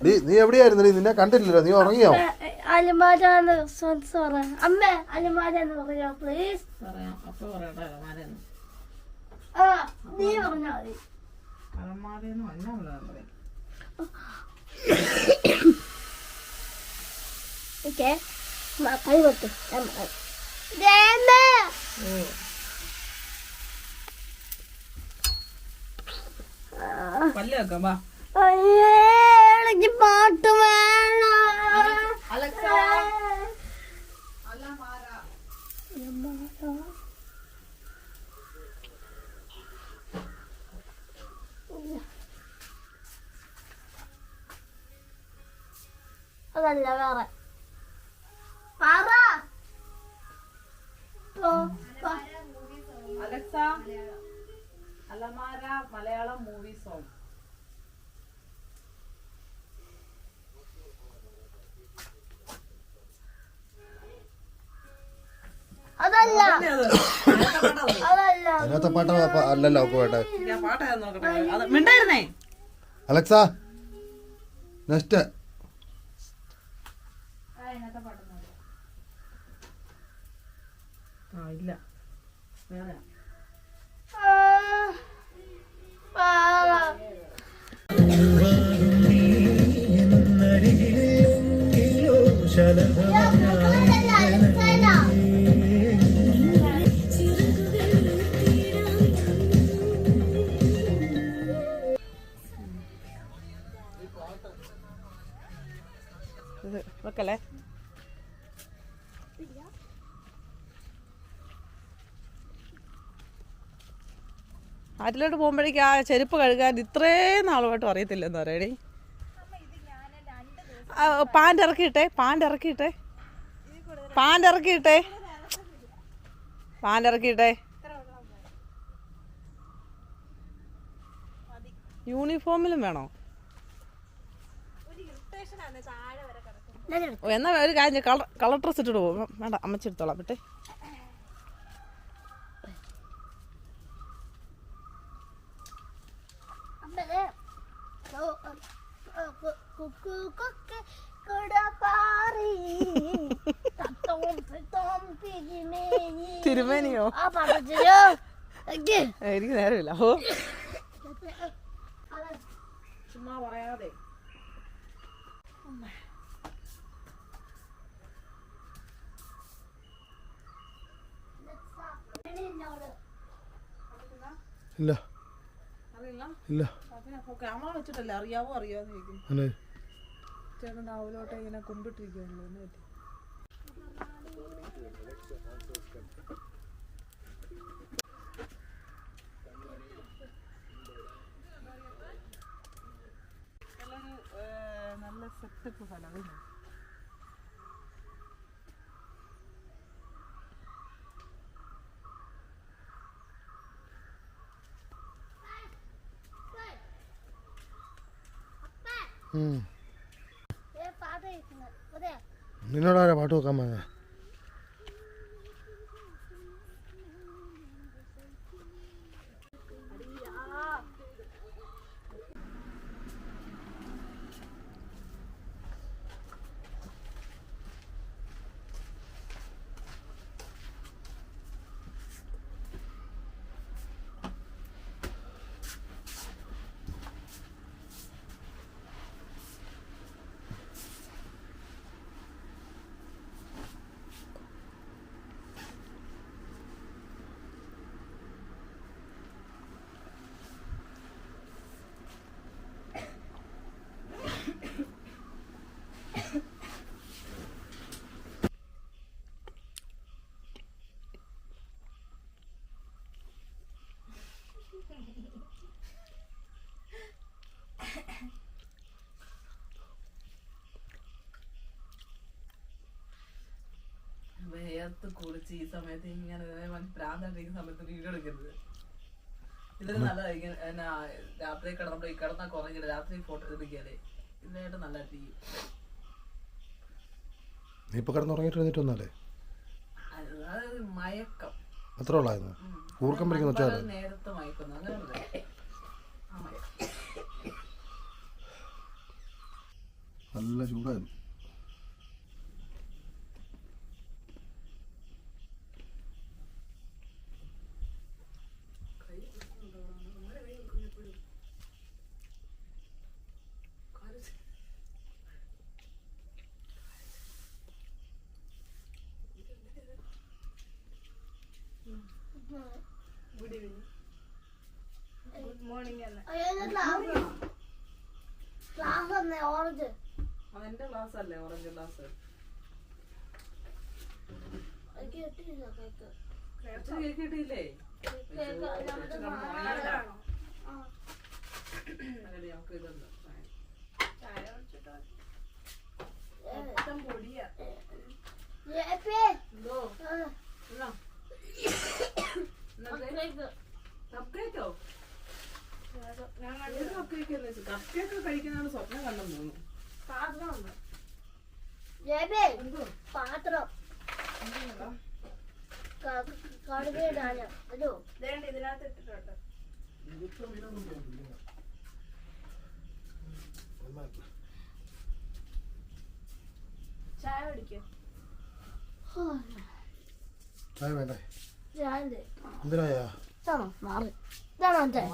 നീ നീ എവിടെയായിരുന്നു? നീ നിന്നെ കണ്ടില്ലല്ലോ നീ ഉറങ്ങിയോ? പറ അമ്മ പറയാ. പ്ലീസ് പറയാം ആ നീ പറഞ്ഞാ മതി. ഓക്കെ. കൈ കൊട്ടു ദേമേ പല്ല് വെക്കാം വാ അയ്യേ എനിക്ക് പാട്ട് വേണം. അതല്ല വേറെ. പറ. അലക്സ. അലമാര മലയാളം മൂവി സോങ് അതല്ല. അതിനകത്തെ പാട്ട് അല്ലല്ലോ പോട്ടെ. അലക്സ നെക്സ്റ്റ് ആ ഇല്ല. വേറെ വെക്കല്ലേ? ആറ്റിലോട്ട് പോകുമ്പോഴേക്കും ആ ചെരുപ്പ് കഴുകാൻ ഇത്രയും നാളുമായിട്ടും അറിയത്തില്ലെന്ന് പറയണേ പാന്റ് ഇറക്കിയിട്ടെ പാന്റ് ഇറക്കിയിട്ടെ. പാന്റ് ഇറക്കിയിട്ടെ. പാന്റ് ഇറക്കിയിട്ടെ. യൂണിഫോമിലും വേണോ? എന്നാ ഒരു കാര്യം കളർ കളർ ഡ്രസ് ഇട്ടിട്ട് പോകും വേണ്ട അമ്മച്ചെടുത്തോളാം വിട്ടെ അമ്മേ, ഓ, ഓ, ഓ, കു- കുക്കു. തിരുമേനിയോ? എനിക്ക് നേരമില്ല. ഓ ചുമ്മാ പറയാതെ. ഇല്ല. ഇല്ല. ഇല്ല ക്യാമറ വെച്ചിട്ടല്ലേ അറിയാവോ അല്ലേ ചേട്ടൻ രാവിലോട്ട് ഇങ്ങനെ കുമ്പിട്ടിരിക്കുമല്ലോ എന്ന് പറ്റി നല്ല സെറ്റപ്പ് സ്ഥലം അല്ലേ? ഉം. ഏ, പാട്ട് കേൾക്കുന്നത്. അതെ നിന്നോടാരാ പാട്ട് വെക്കാൻ പറഞ്ഞ വേർത്ത് കുളിച്ച് ഈ സമയത്ത് ഇങ്ങനെ ഭ്രാന്താണ്ടിരിക്കുന്ന സമയത്ത് വീഡിയോ എടുക്കരുത്. ഇതിന് നല്ലതായിരിക്കും എന്നാ രാത്രി കിടന്നപ്പോൾ ഈ കിടന്ന കുറഞ്ഞില്ല. രാത്രി ഫോട്ടോ എടുക്കിയാലേ ഇതിനായിട്ട് നല്ല നീ ഇപ്പൊ കിടന്നുറങ്ങിട്ട് അതായത് മയക്കം. അത്ര ഉള്ളായിരുന്നു. കൂർക്കം പിടിക്കുന്ന വെച്ചാൽ നല്ല ചൂടായിരുന്നു. അല്ലേ ഓറഞ്ച് ഗ്ലാസ് കേക്ക്. കിട്ടിയില്ലേ. അങ്ങനെ നമുക്ക് ഇതുണ്ട് പൊടിയാ. എന്തോ. കപ്പ് കേക്കോ കപ്പ് കേക്ക് കപ്പ് കേക്ക് കഴിക്കുന്നതാണ് സ്വപ്നം കണ്ടെന്ന് തോന്നുന്നു. പാത്രം. അല്ലോ ഇതേണ്ട ഇതിനകത്ത് ഇട്ടിട്ടുണ്ട്. ചായ കുടിക്കോ? ചായ വേണ്ടേ? എന്തിനായാ? ഇതാണോ? മാറി. ഇതാണോ ചായ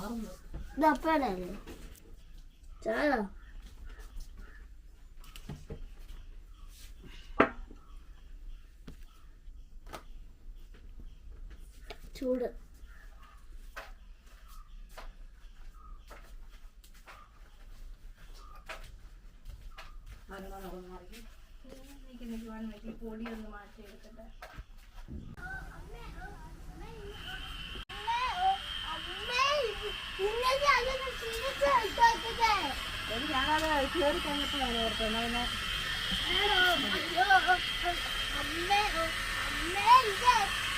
ഇത് അപ്പേടെ. ചായ. ചൂട് എനിക്ക് നിൽക്കുവാൻ വേണ്ടി പൊടി ഒന്ന് മാറ്റി എടുക്കട്ടെ ഞാനത് കയറി കഴിഞ്ഞപ്പോഴാണ് ഓർത്തത് പിന്നെ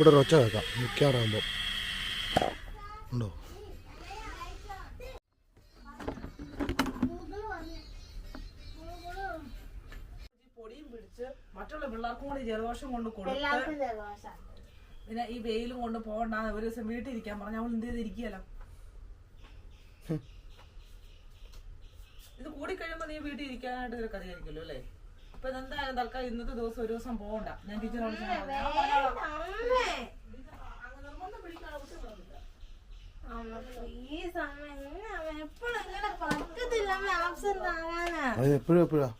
ഇവിടെ ഒരു ഒച്ച കേൾക്കാം. മിക്കാറാകുമ്പോൾ ഉണ്ടോ? മറ്റുള്ള പിള്ളേർക്കും കൂടി ജലദോഷം കൊണ്ട് കൊടുത്ത് ജലദോഷം. പിന്നെ ഈ വെയിലും കൊണ്ട് പോകണ്ട ഒരു ദിവസം വീട്ടിൽ ഇരിക്കാൻ പറഞ്ഞ അവൾ എന്ത് ചെയ്തിരിക്കുകയല്ലോ ഇത് കൂടി കഴിയുമ്പോ നീ വീട്ടിൽ ഇരിക്കാനായിട്ട് ഒരു കഥയായിരിക്കുമല്ലോ അല്ലേ? ഇപ്പൊ എന്തായാലും തൽക്കാലം ഇന്നത്തെ ദിവസം ഒരു ദിവസം പോകണ്ട ഞാൻ ടീച്ചറോട് എപ്പോഴും എപ്പോഴും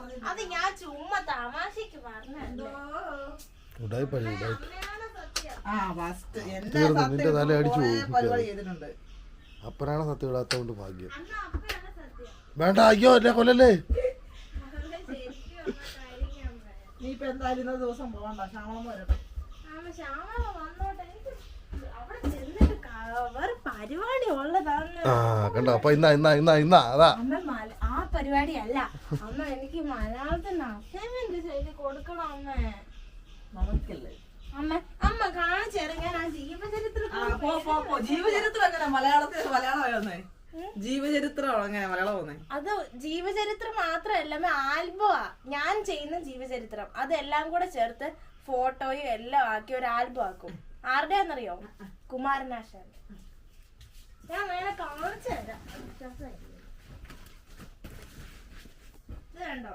പറഞ്ഞു അത് ഞാൻ ചുമ്മാ തമാശക്ക് പറഞ്ഞോ ഉടായിപ്പഴി ഉടായി. അമ്മയാണ് സത്യം ആ ഫസ്റ്റ് എന്റെ തീർന്നു, നിന്റെ തല അടിച്ചു പോകും. അപ്പനാണ് സത്യം ഇടാത്തോണ്ട് ഭാഗ്യം. വേണ്ട അയ്യോ അല്ലേ കൊല്ലല്ലേ? ആ കണ്ടോ? അപ്പൊ ഇന്നാ ഇന്നാ ഇന്നാ ഇന്നാ അതാ. ആ പരിപാടി അല്ല അമ്മ എനിക്ക് മലയാളത്തിന് അസൈൻമെന്റ് ചെയ്ത് കൊടുക്കണം അമ്മ. നമുക്കല്ലേ അമ്മ അമ്മ കാണിച്ചേരാ ഞാൻ ആ ജീവചരിത്രം ആ പോ പോ പോ. ജീവചരിത്രം എങ്ങനെ? മലയാളത്തിൽ മലയാളം വന്നേ ജീവചരിത്രം എങ്ങനെ? മലയാളം വന്നേ അത് ജീവചരിത്രം മാത്രമല്ല അമ്മ ആൽബമാ. ഞാൻ ചെയ്യുന്ന ജീവചരിത്രം. അതെല്ലാം കൂടെ ചേർത്ത് ഫോട്ടോയും എല്ലാം ആക്കി ഒരു ആൽബം ആക്കും. ആരുടെയാന്നറിയോ കുമാരനാശാൻ ഞാൻ കാണിച്ചു തരാം. രസമായിരിക്കും. ഇത് കണ്ടോ?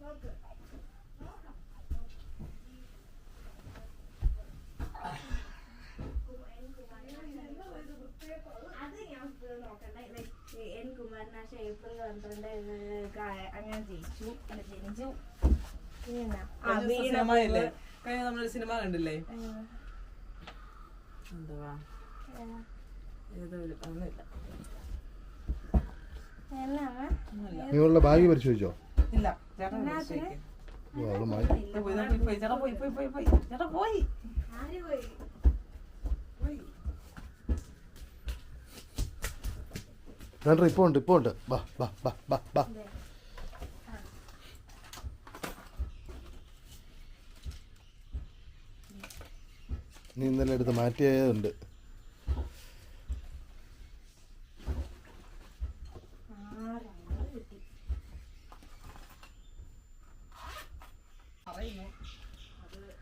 നോക്ക് അത് ഞാൻ ഇപ്പോഴും നോക്കണ്ട ഇത് എൻ കുമാരനാശ ഏപ്രിൽ പന്ത്രണ്ട് ഇത് കാ- അങ്ങനെ ജയിച്ചു ജനിച്ചു? ആ, വീണ സിനിമ ഇല്ലേ കഴിഞ്ഞ നമ്മളൊരു സിനിമ കണ്ടില്ലേ. എന്തുവാ? ഏതാ? ഏതോ ഒരു ഒന്നുമില്ല എന്നാ അമ്മ? നിങ്ങളുടെ ബാഗ് പരിശോധിച്ചോ? ഇല്ല. ചേട്ടൻ വിളിച്ചേക്ക്. ഓ, അവൾ മാറ്റി ദേ പോയി, പോയി, പോയി, ചേട്ടാ പോയി പോയി പോയി പോയി. ചേട്ടാ പോയി. ആര് പോയി? ഉണ്ട് ഉണ്ട്. ബാ ബാ ബാ ബാ ബാ. നീ ഇന്നലെ എടുത്ത് മാറ്റിയതുണ്ട് ഗോതമ്പ് കൊടുത്തേക്കരുത് പ്രത്യേകം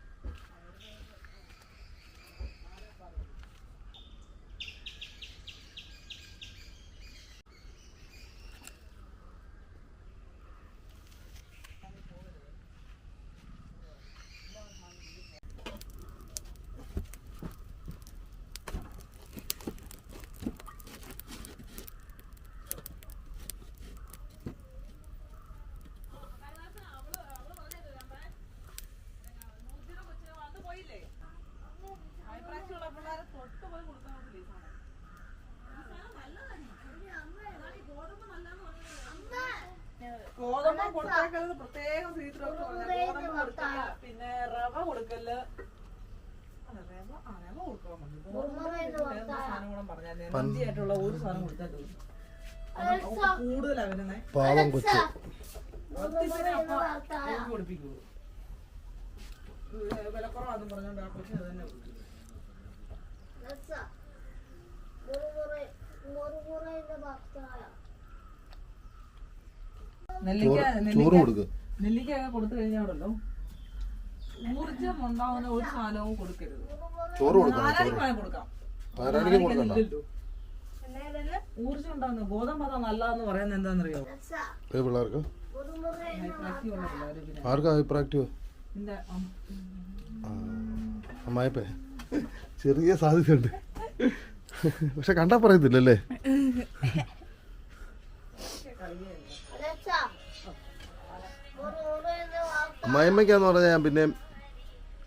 സ്വീറ്റ് ഡോക്ടർ പറഞ്ഞു ഗോതമ്പ് കൊടുക്കില്ല പിന്നെ റവ കൊടുക്കൽ അല്ല, റവ ആ, റവ കൊടുക്കാൻ പറഞ്ഞു. ഗോതമ്പ് വേറെ സാധനം കൂടെ പറഞ്ഞാൽ എനർജി ആയിട്ടുള്ള ഒരു പ്രത്യേകം. അത് കൂടുതലാ വരുന്നേ. പാവം കൊച്ച്. വിലക്കുറവാന്നും പറഞ്ഞോണ്ട് ആ കൊച്ചിന് അത് തന്നെ ചോറ് കൊടുക്ക്. നെല്ലിക്കൊക്കെ കൊടുത്തു കഴിഞ്ഞാണല്ലോ. ഊർജം ഉണ്ടാവുന്ന ഒരു സാധനവും കൊടുക്കരുത്. ചോറ് കൊടുക്കാം. കൊടുക്കണ്ട. ഊർജം നല്ലതെന്ന് പറയുന്നത് എന്താണെന്നറിയോ? പിള്ളേർക്ക്? ആർക്കാ അമ്മായപ്പേ. ചെറിയ സാധ്യതയുണ്ട്. പക്ഷെ കണ്ടാ പറയത്തില്ലല്ലേ? അമ്മായിമ്മയ്ക്കാന്ന് പറഞ്ഞാൽ ഞാൻ പിന്നെയും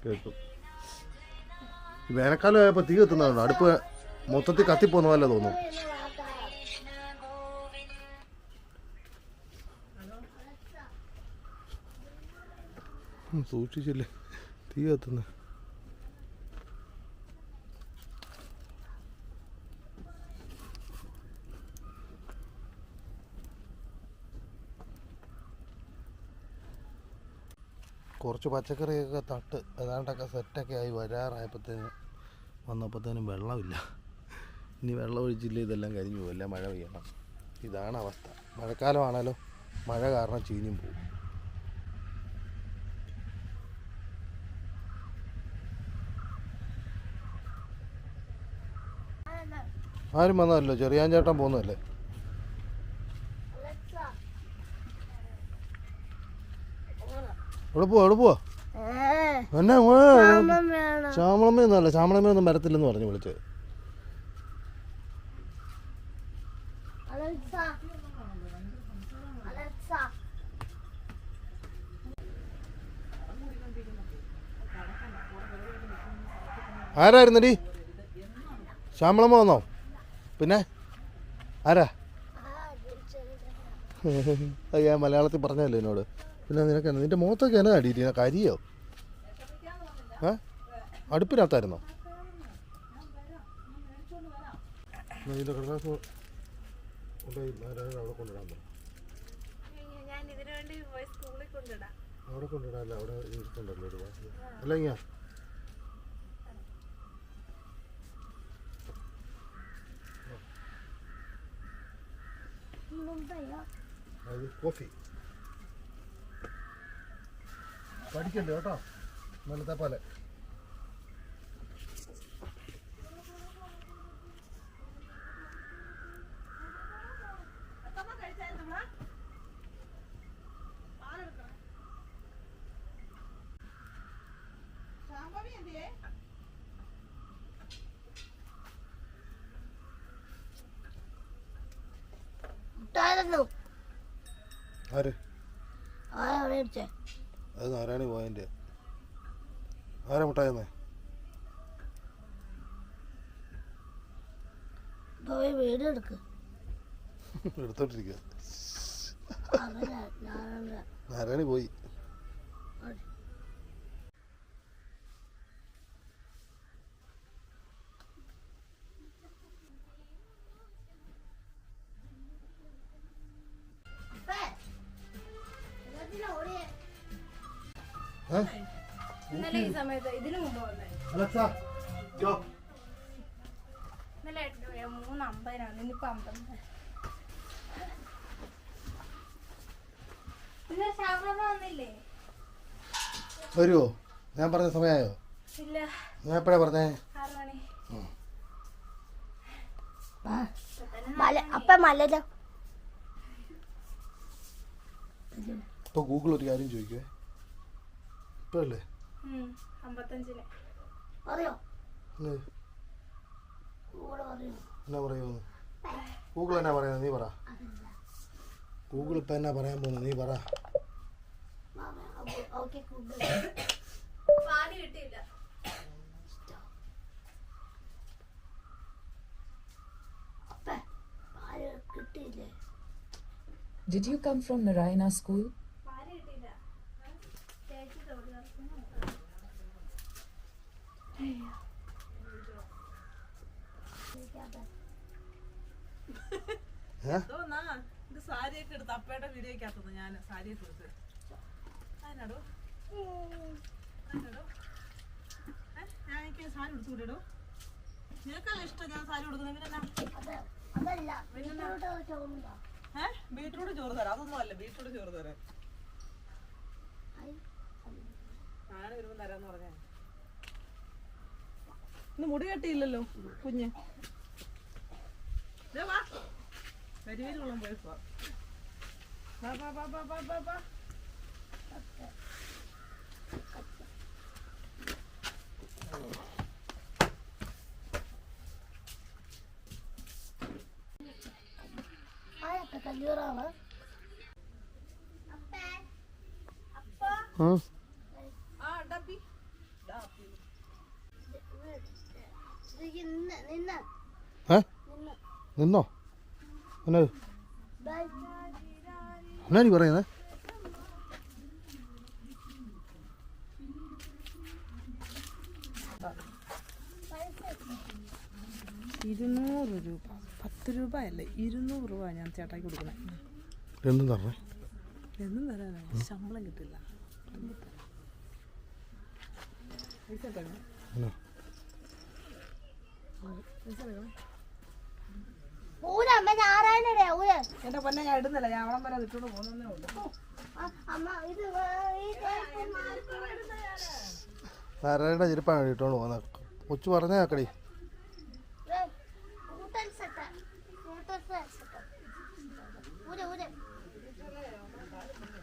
കേൾക്കും വേനൽക്കാലം ആയപ്പോൾ തീ കത്തുന്നതുകൊണ്ട് അടുപ്പ് മൊത്തത്തിൽ കത്തിപ്പോന്ന പോലെ തോന്നും. സൂക്ഷിച്ചില്ലേ? തീ കത്തുന്ന. കുറച്ച് പച്ചക്കറിയൊക്കെ തട്ട്. ഏതാണ്ടൊക്കെ സെറ്റൊക്കെ ആയി വരാറായപ്പോഴത്തേന് വന്നപ്പോഴത്തേനും വെള്ളമില്ല. ഇനി വെള്ളം ഒഴിച്ചില്ല ഇതെല്ലാം കരിഞ്ഞു പോകും എല്ലാം മഴ പെയ്യണം. ഇതാണ് അവസ്ഥ. മഴക്കാലമാണല്ലോ. മഴ കാരണം ചീഞ്ഞും പോകും ആരും വന്നതല്ലോ. ചെറിയാൻ ചേട്ടൻ പോകുന്നതല്ലേ? എവിടെ പോവാ? എവിടെ പോവാ? എന്നാ വേണം. ചാമളമ്മയൊന്നുമല്ല ചാമളമ്മയൊന്നും വരത്തില്ലെന്ന് പറഞ്ഞു വിളിച്ചത്. ആരായിരുന്നടി? ശ്യാമളമ്മ വന്നോ? പിന്നെ? ആരാ? അത് ഞാൻ മലയാളത്തിൽ പറഞ്ഞല്ലോ എന്നോട്? പിന്നെ നിനക്ക് നിന്റെ മുഖത്തൊക്കെ എന്നാ അടിയിട്ട് കരിയോ ഏ? അടുപ്പിനകത്തായിരുന്നോ? കടലാസ് കൊണ്ടുപോയി അവിടെ കൊണ്ടിടാൻ പറ. അവിടെ കൊണ്ടിടാല്ല അവിടെ ഇരിപ്പുണ്ടല്ലോ ഒരു. അല്ല ഇങ്ങ കോഫി. പഠിക്കല്ലേ കേട്ടോ? ഇന്നലത്തെ പോലെ. ആര്? ആ ഇടിച്ചേ? അത് നാരായണി പോയതിന്റെ. ആരാ മുട്ടായെന്നേ എടുത്തോണ്ടിരിക്കുക നാരായണി പോയി. ഇന്നലെ ഈ സമയത്ത് ഇതിനു മുമ്പ് വന്നേ. അലക്സാ ജോ. ഇന്നലെ എട്ട് മൂന്ന് അമ്പതിനാണ്. ഇന്നിപ്പോ അമ്പത് ഇന്നലെ ഷാർലമ്മ വന്നില്ലേ? വരുമോ ഞാൻ പറഞ്ഞ സമയമായോ? ഇല്ല. ഞാൻ എപ്പോഴാ പറഞ്ഞേ? ആറ് മണി. മല അപ്പ മലരോ ഇപ്പൊ ഗൂഗിൾ ഒരു കാര്യം ചോദിക്കുവേ. പറയോ? എന്നാ പറയുമെന്ന് ഗൂഗിൾ എന്നാ പറയുന്നത് നീ പറ. ഗൂഗിൾ ഇപ്പം എന്നാ പറയാൻ പോകുന്നത് നീ പറ. പാൽ കിട്ടിയില്ലേ? Did you come from Narayana school? പാൽ കിട്ടിയില്ല ചേച്ചി തൊഴിലുറപ്പിന് ഏ ഇതോന്നാ ഇത് സാരിയൊക്കെ ഞാൻ എടുത്ത് ഞാൻ സാരി നിനക്കല്ല ഇഷ്ടം ഞാൻ സാരി ബീട്രൂട്ട് ചോറ് തരാം. അതൊന്നും അല്ല ബീട്രൂട്ട് ചോറ് തരാം. ഞാൻ വരുമ്പോൾ തരാന്ന് പറഞ്ഞേ ഇന്ന് മുടി കെട്ടിയില്ലല്ലോ കുഞ്ഞ്. ദേ വാ. കരിവേലുള്ള അപ്പ പോ വാ വാ വാ വാ വാ വാ വാ ആയൊക്കെ കല്യൂറാണ് ഉം. ആ ഡബി ഡബി നിന്ന് നിന്ന് ഏ? നിന്ന്? എന്നത് എന്നാ നീ പറയുന്നത് ഇരുന്നൂറ് രൂപ. പത്ത് രൂപ അല്ലേ ഇരുന്നൂറ് രൂപ ഞാൻ ചേട്ടാക്കി കൊടുക്കണേ. എന്നും തരണേ. എന്നും തരാനാണ് ശമ്പളം കിട്ടില്ല. ചേട്ടാ തരാം. പൈസ ഇട്ടേക്കണേ. എന്നാ പൈസ ഇട്ടേക്കണേ. ഊര അമ്മ നാരായണയുടെ ഊര എന്റെ പൊന്നെ ഞാൻ ഇടുന്നില്ല ഞാൻ അവളം വരെ ഇട്ടോണ്ട് പോകുന്നേ ഉള്ളൂ നാരായണ ചെരുപ്പാണ് ഇട്ടോണ്ട് പോകുന്നത് കൊച്ചു പറഞ്ഞേ ആക്കടി കൂട്ടൽ സെറ്റ് കൂട്ടൽ സെറ്റ് ഊര ഊര ഇങ്ങനെ മതി.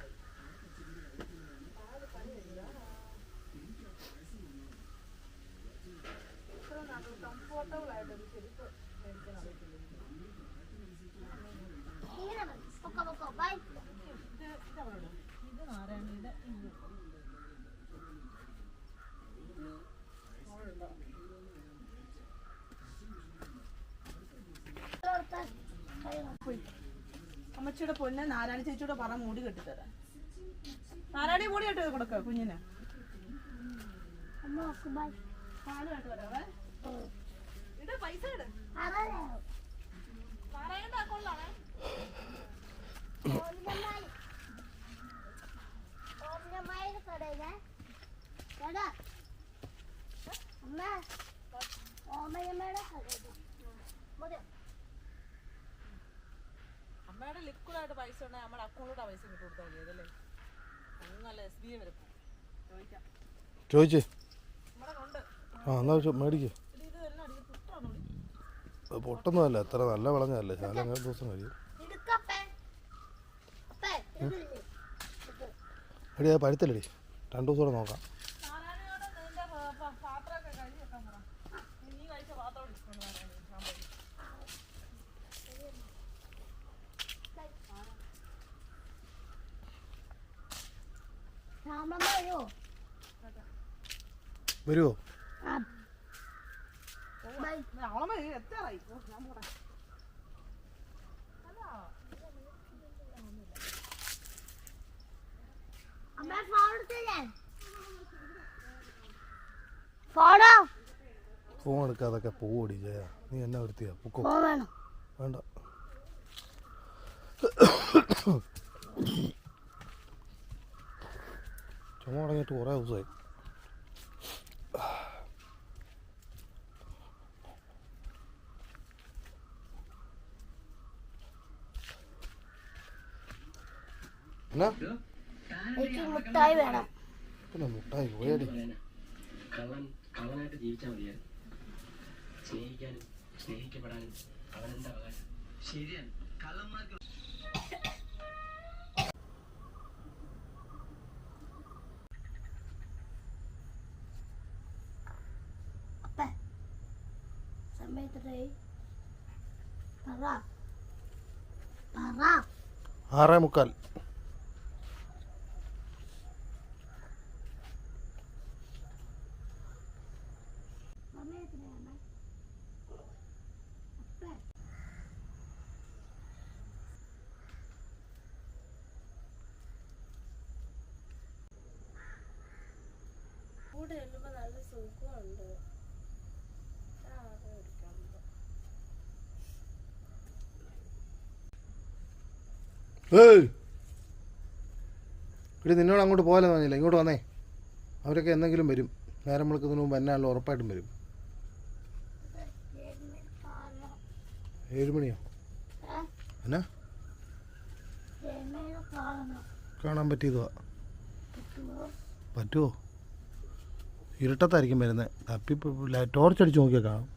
പൊക്കോ പൊക്കോ ബൈ ഇത് നാരായണിയുടെ ഇത് അമ്മച്ചിയുടെ പൊന്നെ നാരായണ ചേച്ചിയോട് പറ മൂടി കെട്ടിത്തരാം നാരായണി മൂടി കെട്ടി കൊടുക്ക കുഞ്ഞിനെ. അമ്മ പാൽ കെട്ടി അമ്മയുടെ ലിക്വിഡായിട്ട് പൈസ ഉണ്ടെങ്കിൽ നമ്മുടെ അക്കൗണ്ടിലൂടെ പൈസ ഇട്ട് കൊടുത്താൽ മതി അതല്ലേ? അത് നല്ല എസ് ബി ഐ വരെ ചോദിച്ചേ. ആ എന്നാ മേടിക്ക് ഇത് ഇത് എല്ലാം അടിയിൽ പുട്ടാണോ അത് പൊട്ടൊന്നുമല്ല എത്ര നല്ല വിളഞ്ഞല്ലേ ശാല അങ്ങനെ ദിവസം കഴിയും. എടി അത് പഴുത്തില്ലടി. രണ്ടു ദിവസം കൂടെ നോക്കാം. നാരായണയോട് എത്താറായി ഞാൻ പറയാം ഫോൺ എടുക്കാതൊക്കെ പോവടി ജയ. നീ എന്നാ വൃത്തിയാ പൊക്കോ. വേണ്ട. ചുമ തുടങ്ങിയിട്ട് കുറേ ദിവസമായി. എനിക്ക് മുട്ടായി വേണം. പിന്നെ മുട്ടായി പോയടി. കള്ളൻ കള്ളനായിട്ട് ജീവിച്ചാൽ മതിയായിരുന്നു. സ്നേഹിക്കാനും സ്നേഹിക്കപ്പെടാനും അവനെന്താ അവകാശം? ശരിയാണ്. കള്ളന്മാർക്ക് ആറേ മുക്കാൽ സമയത്തിനാണ് അപ്പ കൂടെ ചെല്ലുമ്പോ നല്ല സുഖമുണ്ട് ആ, അത് എടുക്കാം. ഏയ്. ഇടി നിന്നോട് അങ്ങോട്ട് പോകാലെന്ന് പറഞ്ഞില്ല. ഇങ്ങോട്ട് വന്നേ. അവരൊക്കെ എന്തെങ്കിലും വരും. നേരം വിളിക്കുന്നതിന് മുമ്പ് എന്നാണല്ലോ ഉറപ്പായിട്ടും വരും. ഏഴ് മണിയോ? എന്നാ? കാണാൻ പറ്റിയതുവാ. പറ്റുമോ ഇരുട്ടത്തായിരിക്കും വരുന്നത്. തപ്പി ടോർച്ച് അടിച്ച് നോക്കിയാൽ കാണും.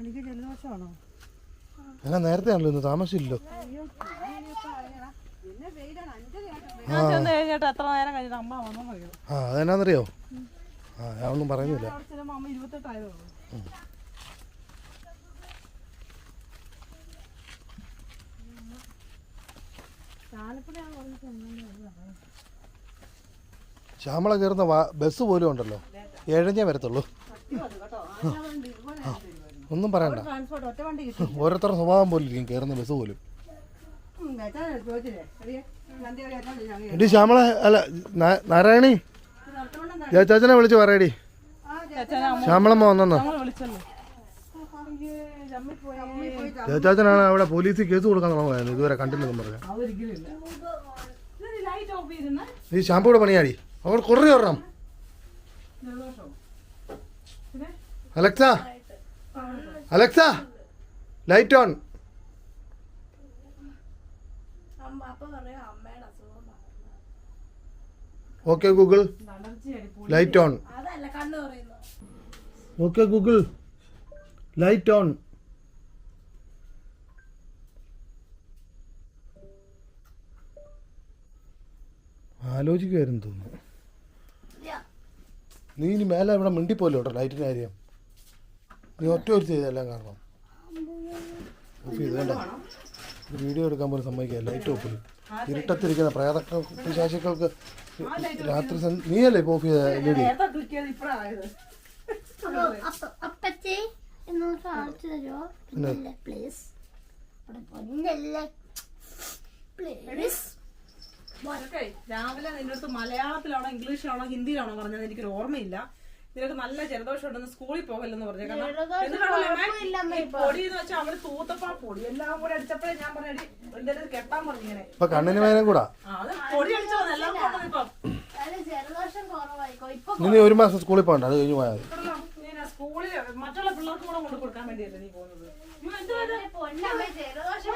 എനിക്ക് ജലദോഷമാണോ? ഞാൻ നേരത്തെ ആണല്ലോ ഇന്ന് താമസിച്ചില്ലല്ലോ. ഞാൻ ചെന്ന് കഴിഞ്ഞിട്ട് എത്ര നേരം കഴിഞ്ഞിട്ട് അമ്മ വന്നോ അറിയാം ആ അതെന്നാന്നറിയോ? ആ ഞാൻ ഒന്നും പറയുന്നില്ല അവിടെ ചെല്ലുമ്പോ അമ്മ ശ്യാമള കയറുന്ന ബസ് പോലും ഉണ്ടല്ലോ. ഏഴഞ്ഞേ വരത്തുള്ളൂ. ഒന്നും പറയണ്ട. ഓരോരുത്തരുടെ സ്വഭാവം പോലും ഇരിക്കും കയറുന്ന ബസ് പോലും. എടി ശ്യാമള അല്ല നാരായണി? ചേച്ചാച്ചനെ വിളിച്ച് പറയടി. ശ്യാമളമ്മ വന്നെന്നോ? ചേച്ചാച്ചനാണ് അവിടെ പോലീസിൽ കേസ് കൊടുക്കാൻ തുടങ്ങുന്നത്. ഇതുവരെ കണ്ടില്ലെന്നും പറഞ്ഞു. ഈ ഷാമ്പൂടെ പണിയാടി. അവർ കുറേ ഒരെണ്ണം ജലദോഷം Alexa. Alexa. Light on. Okay Google light on okay Google light on ആലോചിക്കുമായിരുന്നു തോന്നുന്നു. നീ ഇനി മേലെ ഇവിടെ മിണ്ടിപ്പോലെ കേട്ടോ ലൈറ്റിന്റെ കാര്യം? നീ ഒറ്റ ഒരു ചെയ്തെല്ലാം കാരണം. ഓഫ് ചെയ്ത് വീഡിയോ എടുക്കാൻ പോലും സമ്മതിക്കുക ലൈറ്റ് ഓഫ് ചെയ്യും ഇരുട്ടത്തിരിക്കുന്ന പ്രേതക്ക പിശാചുക്കൾക്ക് രാത്രി നീയല്ലേ ഇപ്പോൾ ഓഫ് ചെയ്ത രാവിലെ നിന്റെ അടുത്ത് മലയാളത്തിലാണോ ഇംഗ്ലീഷിലാണോ ഹിന്ദിയിലാണോ പറഞ്ഞത് എനിക്കൊരു ഓർമ്മയില്ല. നിനക്ക് നല്ല ജലദോഷം ഉണ്ടെന്ന് സ്കൂളിൽ പോകല്ലെന്ന് പറഞ്ഞു. കാരണം എന്നിട്ടാണല്ലോ പൊടി എന്ന് വെച്ചാൽ അവൾ തൂത്തപ്പാ പൊടി എല്ലാം കൂടെ അടിച്ചപ്പോഴേ ഞാൻ പറഞ്ഞു എന്തായാലും കെട്ടാൻ പറഞ്ഞു ഇങ്ങനെ. ഇപ്പൊ കണ്ണിന് വേദന കൂടാ. ആ, അത് പൊടി അടിച്ചോ എല്ലാം കൊണ്ടു ഇപ്പം. അതിന് ജലദോഷം കുറവായിക്കോ. ഇപ്പൊ നീ നീ ഒരു മാസം സ്കൂളിൽ പോകണ്ട അത് കഴിഞ്ഞു പോയാൽ സ്കൂളിൽ മറ്റുള്ള പിള്ളേർക്ക് കൂടെ കൊണ്ട് കൊടുക്കാൻ വേണ്ടിയല്ലേ നീ പോകുന്നത്? ജലദോഷം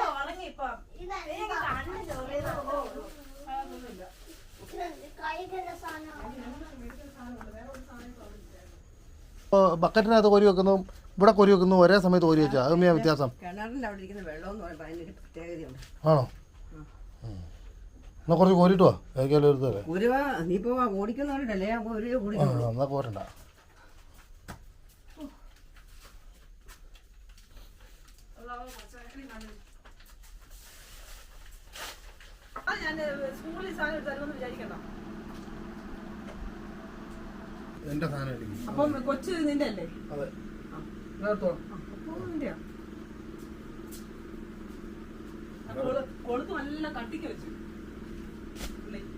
ഉറങ്ങി ഇപ്പം കണ്ണ് ചോറിയതോ കഴിക്കുന്ന സാധനം ബക്കറ്റിനകത്ത് കോരി വെക്കുന്നതും ഇവിടെ കോരി വെക്കുന്നതും ഒരേ സമയത്ത് കോരി വെച്ചാൽ അതും ഞാൻ വ്യത്യാസം. കിണറിന്റെ അവിടെ ഇരിക്കുന്ന വെള്ളം എന്ന് പറയുമ്പോൾ അതിനൊരു പ്രത്യേകതയുണ്ട്. ആണോ. എന്നാ കുറച്ച് കോരിട്ട് വാ. ഒരു ഇപ്പോൾ ഓടിക്കുന്നവരുണ്ടല്ലേ അപ്പോൾ ആ എന്നാ കോരണ്ട ആ ഞാൻ സ്കൂളിൽ സാധനം തരുമെന്ന് വിചാരിക്കണ്ട. എന്റെ സാധനം അടിക്കും. അപ്പം കൊച്ചു നിന്റെ അല്ലേ? അതെ. കൊളുത്ത് നല്ല കട്ടിക്ക് വെച്ചു?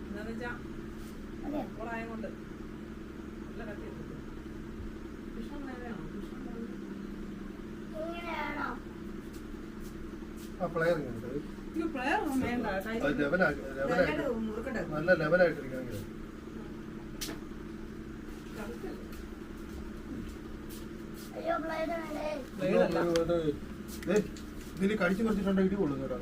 എന്താന്ന് വെച്ചാ കൊളായം കൊണ്ട് നല്ല കട്ടി വെച്ചു കൃഷ്ണൻ നേരെയാണോ കൃഷ്ണൻ പ്ലെയർ വേണ്ട. നല്ല ലെവലായിട്ടിരിക്കണമെങ്കിൽ ഇതിൽ കടിച്ചു കുറച്ചിട്ടുണ്ടെങ്കിൽ ഇടി കൊള്ളുന്നു കേട്ടോ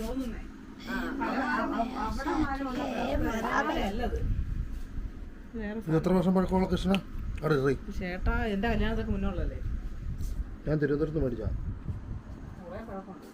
തോന്നുന്നേ എത്ര വർഷം പഴക്കമുള്ള കൃഷ്ണ? ചേട്ടാ എന്റെ കല്യാണത്തൊക്കെ മുന്നുള്ളല്ലേ ഞാൻ തിരുവനന്തപുരത്ത് മേടിച്ചാ മതിയോ